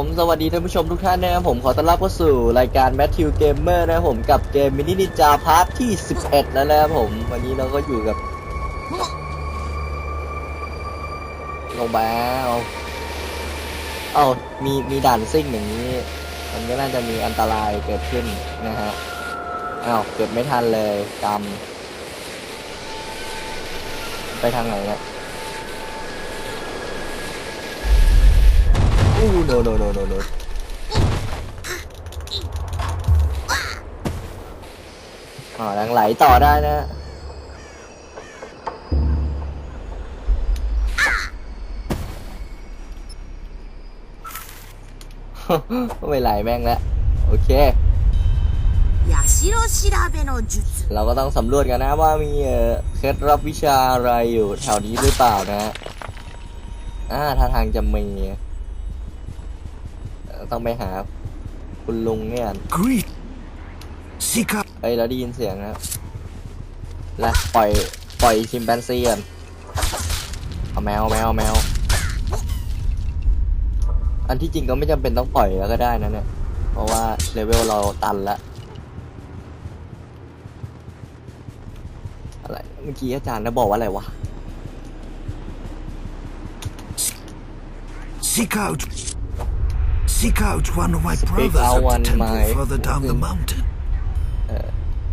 ผมสวัสดีท่านผู้ชมทุกท่านนะครับผมขอต้อนรับเข้าสู่รายการ Matthew Gamer นะครับผมกับเกมมินินิจาพาร์ทที่ 11 แล้วนะครับผม วันนี้เราก็อยู่กับ ลงไปเอาเอามีมีด่านซิ่งอย่างนี้ มันก็น่าจะมีอันตรายเกิดขึ้นนะฮะอ้าวเกิดไม่ทันเลยกรรม ไปทางไหนเนี่ย Ooh, no, no, no, no, no. À, đang lấy tỏ ra nè. ไม่ไหลแม่งแล้วโอเคเราก็ต้องสำรวจกันนะว่ามีเคล็ดลับวิชาอะไรอยู่แถวนี้หรือเปล่านะอ่าท่าทางจะมี ต้องไปหา คุณลุงเนี่ย Greet. Seek out เอ้ยเราได้ยินเสียงนะและปล่อยปล่อยชิมแปนซีก่อนเอาแมวแมวแมว อันที่จริงก็ไม่จำเป็นต้องปล่อยแล้วก็ได้นะเนี่ย เพราะว่าเลเวลเราตันละอะไรเมื่อกี้อาจารย์นะบอกว่าอะไรวะ seek out seek out one of my Speak brothers out at the one temple my- further down the mountain.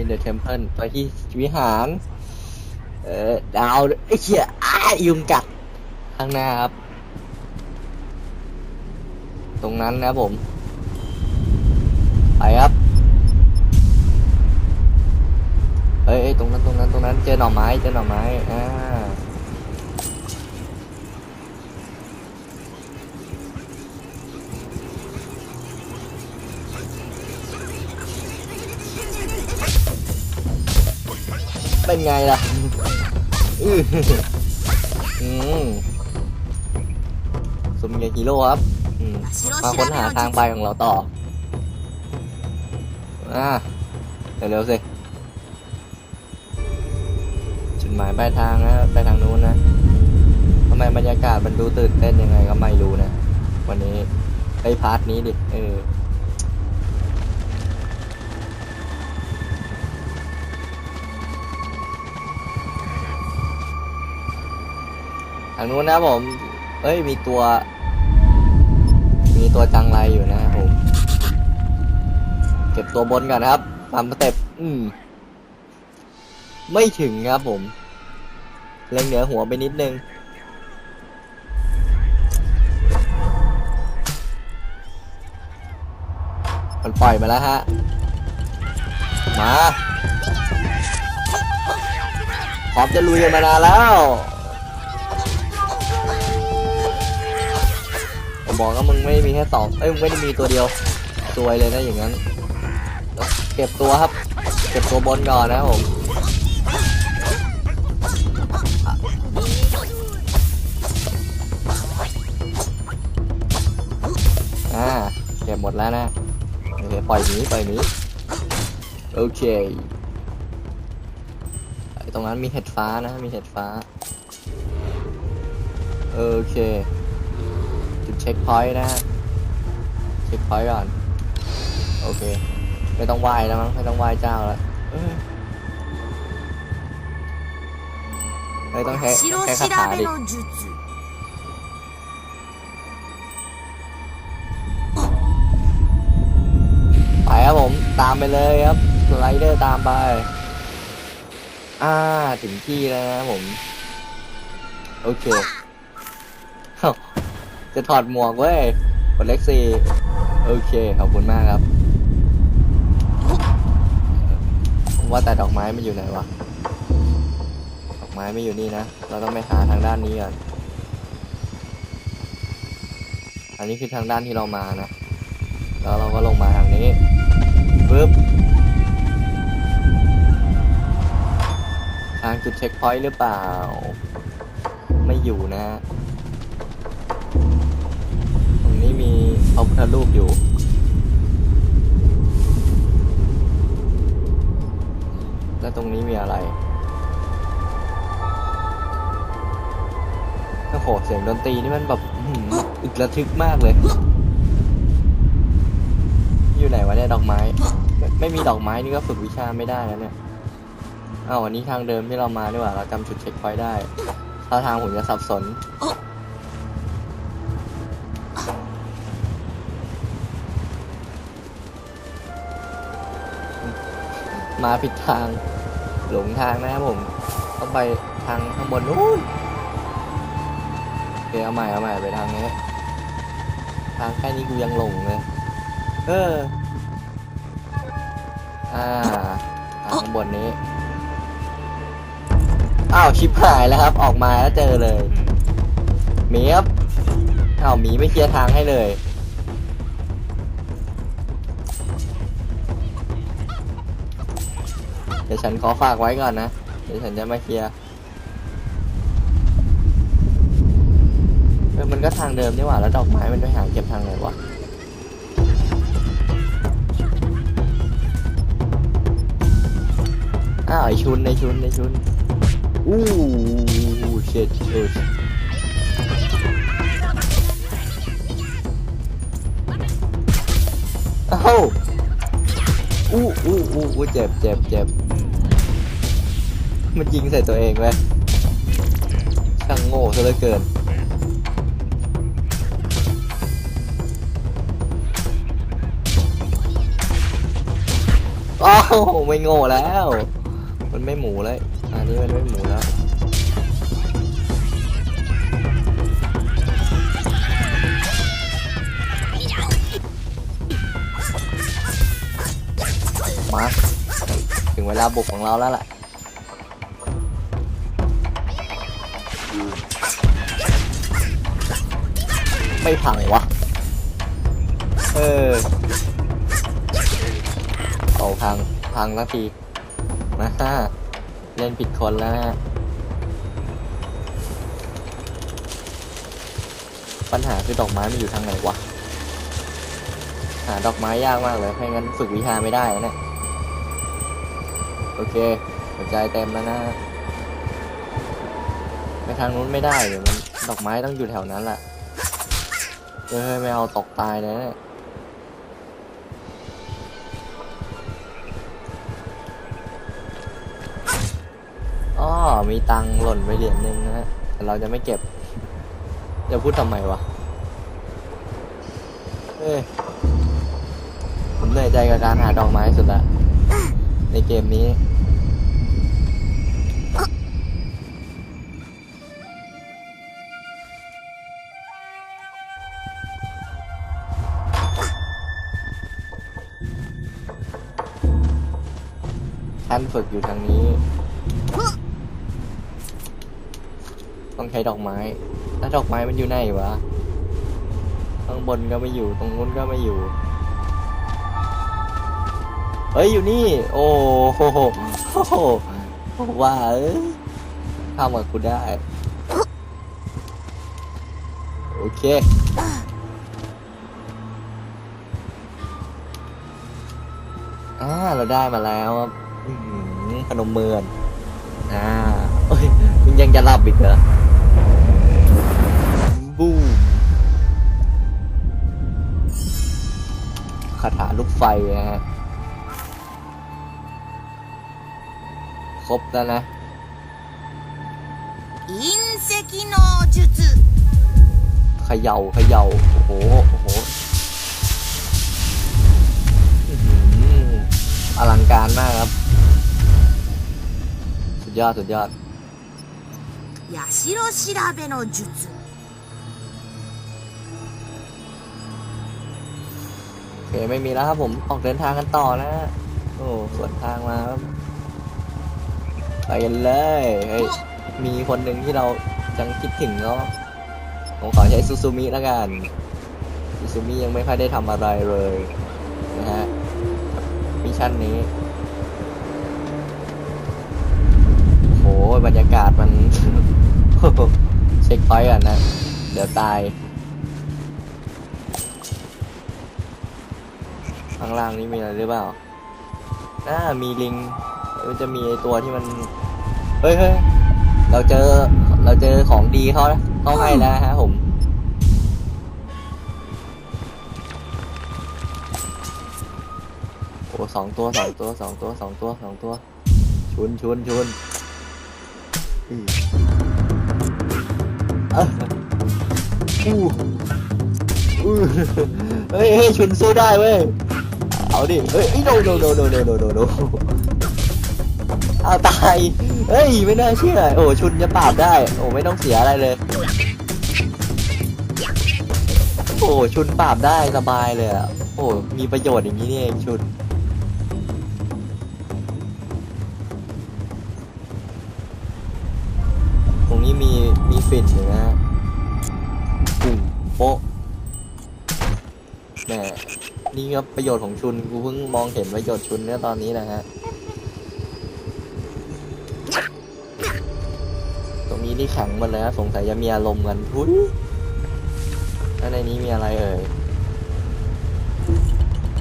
in the temple ไปที่วิหารเออดาวไอ้เหี้ยอ้ายุงกัดข้างหน้าครับ ตรงนั้นนะครับผม ไปครับเอ้ยเอ้ยตรงนั้นตรงนั้นตรงนั้นเจอหน่อไม้เจอหน่อไม้อ่า เป็นไงล่ะอืมสมเกียรติฮีโร่ครับมมาค้นหาทางไปของเราต่อ อ่าเร็วๆสิจุดหมายปลายทางนะไปทางนู้นนะทำไมบรรยากาศมันดูตื่นเต้นยังไงก็ไม่รู้นะ วันนี้ไปพาร์ทนี้ดิ เออ ทางนู้นนะผม เอ้ยมีตัว มีตัวจังไรอยู่นะผม เก็บตัวบนก่อนนะครับตามสเต็ปอืม ไม่ถึงครับผม เล็งเหนือหัวไปนิดนึงมันปล่อยมาแล้วฮะ มาพร้อมจะลุยกันมานานแล้ว บอกว่ามึงไม่มีแค่สองเอ้ยมึงไม่ได้มีตัวเดียวซวยเลยนะอย่างนั้น เก็บตัวครับ เก็บตัวบนก่อนนะผมอ่าเก็บหมดแล้วนะโอเคปล่อยหนีปล่อยหนีโอเคตรงนั้นมีเห็ดฟ้านะมีเห็ดฟ้าโอเค จุดเช็คพอยต์นะฮะเช็คพอยต์ก่อน โอเค ไม่ต้องไหว้แล้วมั้งไม่ต้องไหว้เจ้าแล้วไม่ต้องแค่แช้คาถาดิไปครับผมตามไปเลยครับไลเดอร์ตามไป อ่าถึงที่แล้วนะผม โอเค จะถอดหมวกเว้ยกดเล็กซีโอเค ขอบคุณมากครับ ว่าแต่ดอกไม้มันอยู่ไหนวะ ดอกไม้ไม่อยู่นี่นะ เราต้องไปหาทางด้านนี้ก่อน อันนี้คือทางด้านที่เรามานะ แล้วเราก็ลงมาทางนี้ปึ๊บ ทางจุดเช็คพอยต์หรือเปล่า ไม่อยู่นะ พระพุทธรูปอยู่ แล้วตรงนี้มีอะไรโอ้โหเสียงดนตรีนี่มันแบบอึกระทึกมากเลย อยู่ไหนวะเนี่ยดอกไม้ไม่ไม่มีดอกไม้นี่ก็ฝึกวิชาไม่ได้แล้วเนี่ยอ้าวอันนี้ทางเดิมที่เรามาดีกว่าเราจำจุดเช็คพอยต์ได้ถ้าทางผมจะสับสน มาผิดทางหลงทางนะครับผมต้องไปทางข้างบนนู้นโอเคเอาใหม่เอาใหม่ไปทางนี้ ทางแค่นี้กูยังหลงเลย เออ อ่าทางข้างบนนี้ อ้าวชิปหายแล้วครับ ออกมาแล้วเจอเลยหมีครับอ้าวหมีไม่เคลียร์ทางให้เลย เดี๋ยวฉันขอฝากไว้ก่อนนะ เดี๋ยวฉันจะมาเคลียร์เออมันก็ทางเดิมนี่หว่าแล้วดอกไม้มันไปหาเก็บทางไหนวะอ้าวไอชุนไอชุนไอชุนอู้เชิดเชิดอ้าอู้อู้อู้อู้เจ็บเจ็บเจ็บ มันยิงใส่ตัวเองเลยช่างโง่ซะเหลือเกิน อ้าวไม่โง่แล้ว มันไม่หมูแล้วอันนี้มันไม่หมูแล้ว มา ถึงเวลาบุกของเราแล้วล่ะ ไม่พังวะ เออเอาพัง พังสักทีมาฮ่าเล่นผิดคนแล้วนะปัญหาคือดอกไม้มันอยู่ทางไหนวะ หาดอกไม้ยากมากเลยไม่งั้นฝึกวิชาไม่ได้นะเนี่ยโอเคหัวใจเต็มแล้วนะไปทางนู้นไม่ได้เดี๋ยวมันดอกไม้ต้องอยู่แถวนั้นแหละ เฮ้ยไม่เอาตกตายเลยนะเนี่ยอ้อมีตังค์หล่นไปเหรียญหนึ่งนะฮะแต่เราจะไม่เก็บ จะพูดทำไมวะเอ้ยผมเหนื่อยใจกับการหาดอกไม้สุดละในเกมนี้ ฝึกอยู่ทางนี้ ต้องใช้ดอกไม้ แล้วดอกไม้มันอยู่ไหนวะ ข้างบนก็ไม่อยู่ ตรงนู้นก็ไม่อยู่ เฮ้ยอยู่นี่ โอ้โหโอ้โหว่าเอ้ยทำกับกูได้ โอเคอ่าเราได้มาแล้วครับ พนมเมือนอ่าโอ้ยมันยังจะหลับอีกเหรอบูมคาถาลูกไฟนะฮะครบแล้วนะอินเซกิโนจุจุขย่าเขย่าโอ้โหโอ้โหอลังการมากครับ ยอด สุดยอดยาชิโรชิราเบโนจุุโอเคไม่มีแล้วครับผมออกเดินทางกันต่อนะโอ้สวนทางมาไปกันเลยเฮ้ยมีคนหนึ่งที่เราจังคิดถึงเนาะผมขอใช้ซูซูมิแล้วกันซูซูมิยังไม่ค่อยได้ทำอะไรเลยนะฮะมิชชั่นนี้ บรรยากาศมัน เช็คพอยต์ก่อนนะ เดี๋ยวตาย ข้างล่างนี้มีอะไรหรือเปล่าน่ามีลิงมันจะมีไอตัวที่มัน เฮ้ยเฮ้ยเราเจอ เราเจอของดีเขานะเขาให้แล้วฮะผม โอ้สองตัวสองตัวสองตัวสองตัวสองตัว ชุนชุนชุน โอ้เฮ้ยเฮชุนสู้ได้เว้ย เอาดิ เฮ้ยโดนโดนโดนโดเอาตาย เฮ้ย ไม่น่าเชื่อ โอ้ ชุนจะปราบได้ โอ้ ไม่ต้องเสียอะไรเลย โอ้ ชุนปราบได้สบายเลยอะโอ้ มีประโยชน์อย่างนี้นี่เองชุนตรงนี้มีมีฝิ่นอยู่นะ โป๊ะแหมนี่ก็ประโยชน์ของชุน กูเพิ่งมองเห็นประโยชน์ชุนเนี่ยตอนนี้นะฮะ ตรงนี้นี่แข็งหมดเลยนะสงสัยจะมีอารมณ์กันทุยแล้วในนี้มีอะไรเอ่ย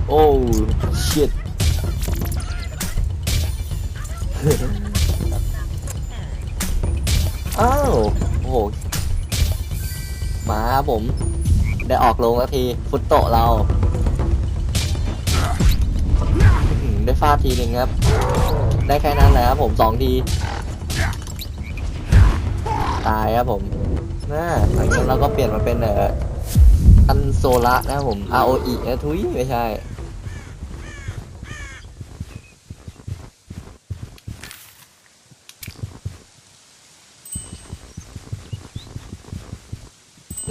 โอ้ชิตอ้าว โอ้โห มาครับผม ได้ออกลงแล้วทีฟุตโตะเราได้ฟาดทีหนึ่งครับ ได้แค่นั้นแหละครับผมสองที ตายครับผมน่าหลังจากนั้นเราก็เปลี่ยนมาเป็นเอ่ออันโซละนะครับผม ROE นะทุยไม่ใช่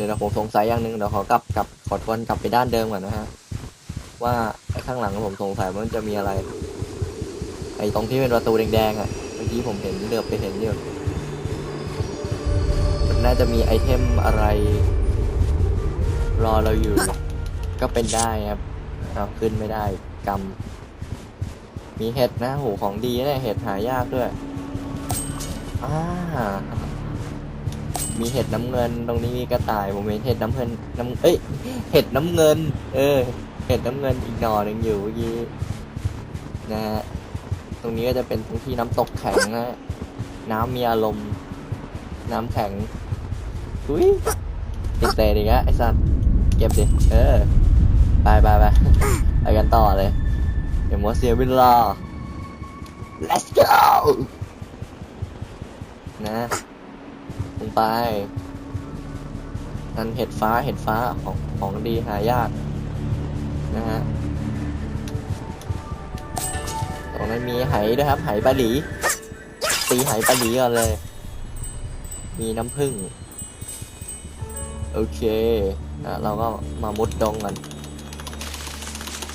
ดี๋ยวเราผมสงสัยอย่างหนึ่งเดี๋ยวขอกลับกลับขอทวนกลับไปด้านเดิมก่อนนะฮะว่าไอ้ข้างหลังผมสงสัยว่ามันจะมีอะไร ไอ้ตรงที่เป็นประตูแดงๆอะเมื่อกี้ผมเห็นเดือบไปเห็นอยู่มันน่าจะมีไอเทมอะไร รอเราอยู่ ก็เป็นได้ครับเอาขึ้นไม่ได้กำมีเห็ดนะโหของดีนะเห็ดหายากด้วยอ่า มีเห็ดน้ำเงิน ตรงนี้มีกระต่ายผมเห็นเห็ดน้ำเงินน้ำเอ้ยเห็ดน้ำเงิน เออ เห็ดน้ำเงินอีกหน่อหนึ่งอยู่เมื่อกี้นะฮะตรงนี้ก็จะเป็นตรงที่น้ำตกแข็งนะฮะน้ำมีอารมณ์ น้ำแข็งอุ้ยติดเตะอีกแล้วไอ้สัตว์เก็บดิเออไปไปไปไปกันต่อเลยเดี๋ยวมัวเสียเวลา let's go นะ งไป นั่นเห็ดฟ้าเห็ดฟ้าของของดีหายากนะฮะตรงนั้นมีไหด้วยครับไหปลาหลี ตีไหปลาหลีก่อนเลย มีน้ำผึ้งโอเคนะเราก็มามุดดงกัน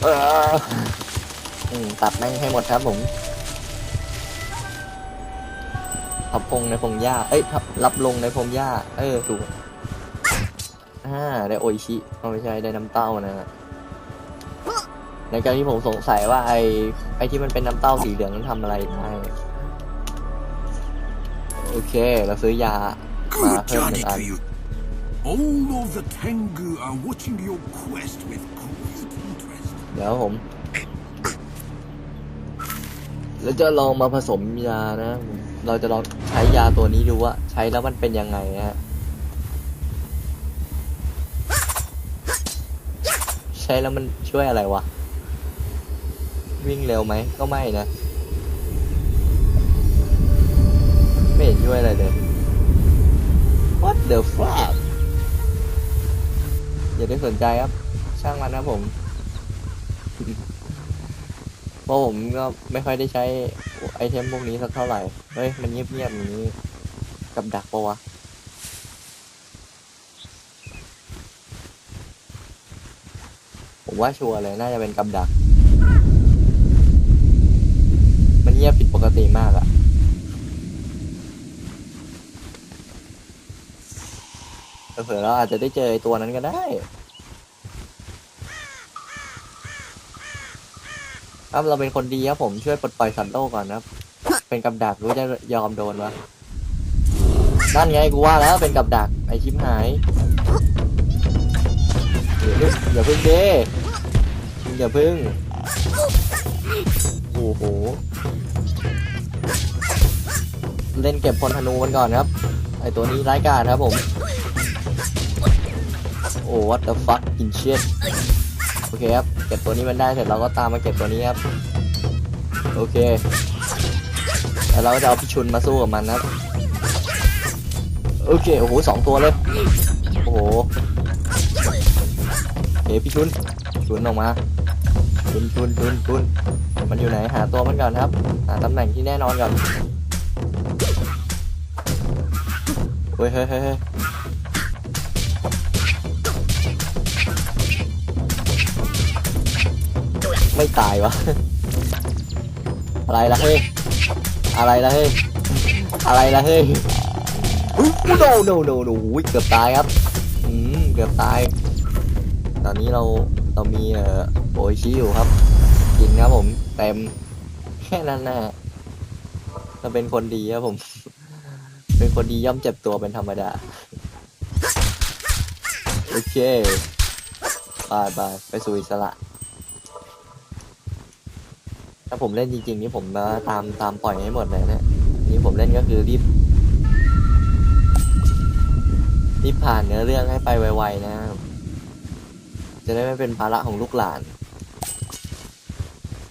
เอออืมตัดแม่งให้หมดครับผม ทับพงในพงหญ้า เอ้ยทับรับลงในพงหญ้า เออถูกอ่าได้โออิชิเอาไม่ใช่ได้น้ำเต้านะฮะในการที่ผมสงสัยว่าไอไอที่มันเป็นน้ำเต้าสีเหลืองนั้นทำอะไรได้โอเค เราซื้อยามา Good เพิ่มหนึ่ journey งอัน to you. All of the Tengu are watching your quest with great interest. เดี๋ยวผมแล้วจะลองมาผสมยานะ เราจะลองใช้ยาตัวนี้ดูว่า ใช้แล้วมันเป็นยังไงนะฮะใช้แล้วมันช่วยอะไรวะ วิ่งเร็วไหมก็ไม่นะ ไม่เห็นช่วยอะไรเลย What the fuck อย่าได้สนใจครับ ช่างมันนะผม เพราะผมก็ไม่ค่อยได้ใช้ ไอเทมพวกนี้สักเท่าไหร่ เฮ้ย มันเงียบๆอย่างนี้ กับดักปะวะ ผมว่าชัวร์เลย น่าจะเป็นกับดัก มันเงียบผิดปกติมากอะเผื่อเราอาจจะได้เจอไอตัวนั้นก็ได้ ครับเราเป็นคนดีครับผมช่วยปลดปล่อยสัตว์โลกก่อนนะครับ เป็นกับดักรู้จะยอมโดนวะนั่นไงกูว่าแล้วเป็นกับดักไอชิบหายเดี๋ยวอย่าพึ่งเด้อย่าพึ่งโอ้โหเล่นเก็บพลธนูกันก่อนครับ ไอตัวนี้ร้ายกาจครับผม โอ้ what the fuck in shit เคครับเก็บตัวนี้มันได้เสร็จเราก็ตามมาเก็บตัวนี้ครับ โอเคแล้วเราก็จะเอาพี่ชุนมาสู้กับมันนะโอเคโอ้โหสองตัวเลยโอ้โหเฮ้พี่ชุนชุนออกมาชุนชุนชุนชุนมันอยู่ไหนหาตัวมันก่อนครับหาตำแหน่งที่แน่นอนก่อนเฮ้ยเฮ้ยเฮ้ย ไม่ตายวะ อะไรล่ะเฮ้ย อะไรล่ะเฮ้ย อะไรล่ะเฮ้ยอุ้ยโนโนโนโอ้ยเกือบตายครับ อืม เกือบตาย ตอนนี้เราเรามีเอ่อโอชิอยู่ครับ กินครับผม เต็ม แค่นั้นนะเราเป็นคนดีครับผม เป็นคนดีย่อมเจ็บตัวเป็นธรรมดา โอเคบายบายไปสู่อิสระ ถ้าผมเล่นจริงๆนี่ผมมาตามตามปล่อยให้หมดเลยนะนี่ผมเล่นก็คือรีบรีบผ่านเนื้อเรื่องให้ไปไวๆนะครับจะได้ไม่เป็นภาระของลูกหลาน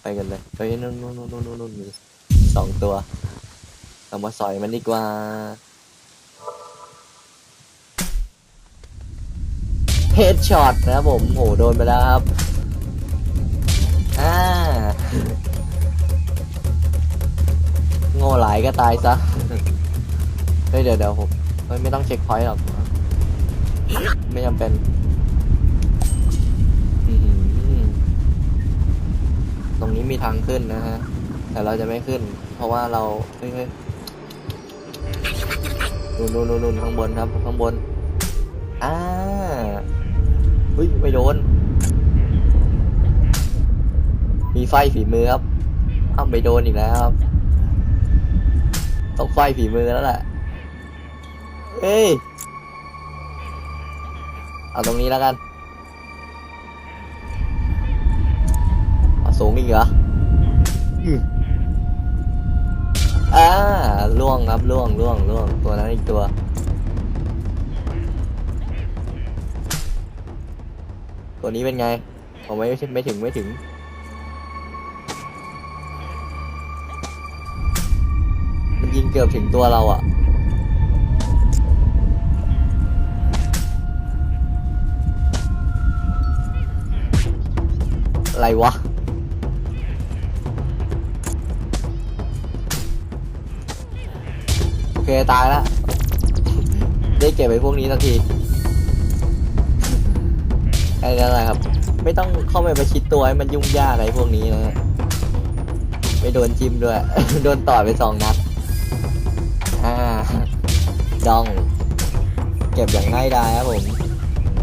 ไปกันเลยไปนู่นนู่นนู่นนู่นนู่นสองตัวเรามาสอยมันดีกว่าเฮดช็อตนะครับผมโหโดนไปแล้วครับ อ่า โง่หลายก็ตายซะ เฮ้ยเดี๋ยวเดี๋ยวผมเฮ้ยไม่ต้องเช็คพอยต์หรอก ไม่จำเป็นตรงนี้มีทางขึ้นนะฮะ แต่เราจะไม่ขึ้น เพราะว่าเราเฮ้ยนู่นนู่นนู่นนู่นข้างบนครับข้างบน อ่าเฮ้ยไม่โดน มีไฟฝีมือครับ อ้าวไม่โดนอีกแล้วครับ ต้องไฟฝีมือแล้วแหละเอ้ย เอาตรงนี้แล้วกัน เอาสูงอีกเหรออืมอ่าล่วงครับล่วงล่วงล่วงตัวนั้นอีกตัวตัวนี้เป็นไงผมไม่ไม่ถึงไม่ถึง เกือบถึงตัวเราอะอะไรวะโอเคตายแล้วได้เก็บไปพวกนี้สักทีอ้นั่นะครับ ไม่ต้องเข้าไปประชิดตัวให้มันยุ่งยากอะไรพวกนี้นะไม่โดนจิ้มด้วย โดนต่อยไปสองนัด ดอง เก็บอย่างง่ายดายครับผม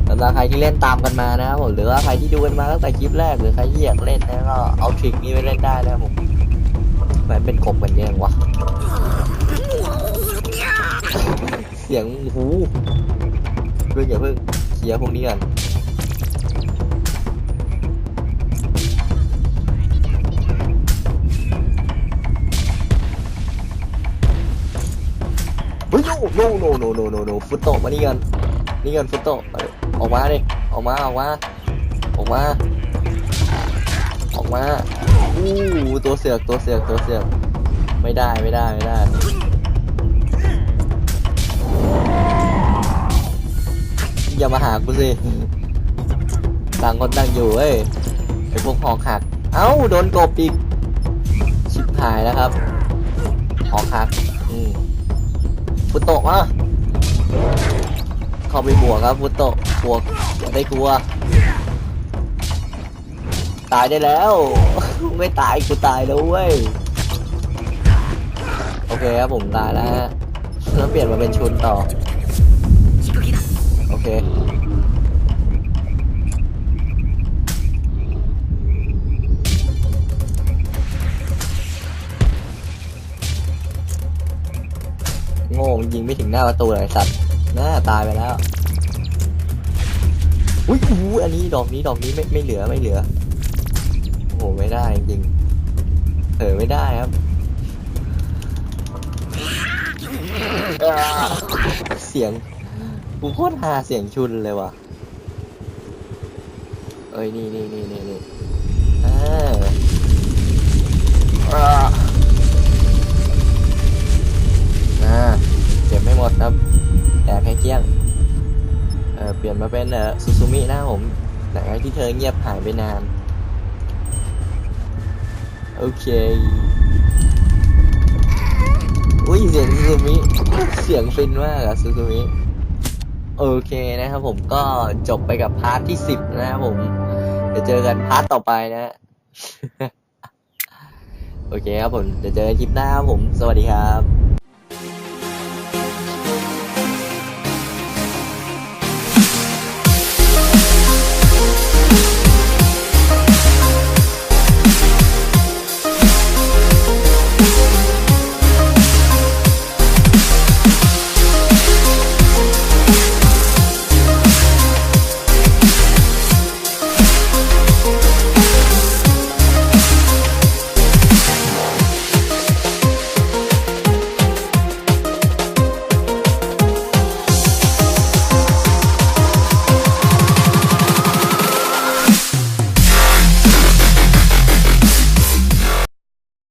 สำหรับใครที่เล่นตามกันมานะครับผมหรือว่าใครที่ดูกันมาตั้งแต่คลิปแรกหรือใครที่อยากเล่นนะก็เอาทริคนี้ไปเล่นได้นะครับผมแหมันเป็นกบกันยังวะเสียงหูเพิ่งอย่าเพิ่งเคลียร์พวกนี้ก่อน ฮ้ยโนโนโนโนโนโนฟุตโตะมานี่กันนี่กันฟุตโตะออกมาดิออกมาออกมาออกมาออกมาอู้ตัวเสือกตัวเสือกตัวเสือกไม่ได้ไม่ได้ไม่ได้อย่ามาหากูสิต่างคนต่างอยู่เว้ยไอพวกหอกหักเอ้าโดนกบอีกชิบหายแล้วครับหอกหัก ฟุตโตะมาเข้าไปบวกครับฟุตโตะบวกอย่าได้กลัว ตายได้แล้ว ไม่ตายกูตายแล้วเว้ยโอเคครับผมตายแล้วฮะแล้วเปลี่ยนมาเป็นชุนต่อ โอเค โง่ยิงไม่ถึงหน้าประตูเลยสัตว์หน้าตายไปแล้วอุ้ยอู้อันนี้ดอกนี้ดอกนี้ไม่ไม่เหลือไม่เหลือโอ้โหไม่ได้จริงเออไม่ได้ครับ เสียงกูโคตรหาเสียงชุนเลยว่ะเอ้ยนี่นี่นี่นี่นี่อ่า ดครับ แตกให้เกลี้ยงเเปลี่ยนมาเป็นซูซูมินะผมหลังจากที่เธอเงียบหายไปนาน โอเคอุ้ยเสียงซูซูมิ เสียงฟินมากอะซูซูมิ โอเคนะครับผมก็จบไปกับพาร์ทที่สิบนะครับผมเดี๋ยวเจอกันพาร์ทต่อไปนะ โอเคครับผมเดี๋ยวเจอกันคลิปหน้าครับผม สวัสดีครับ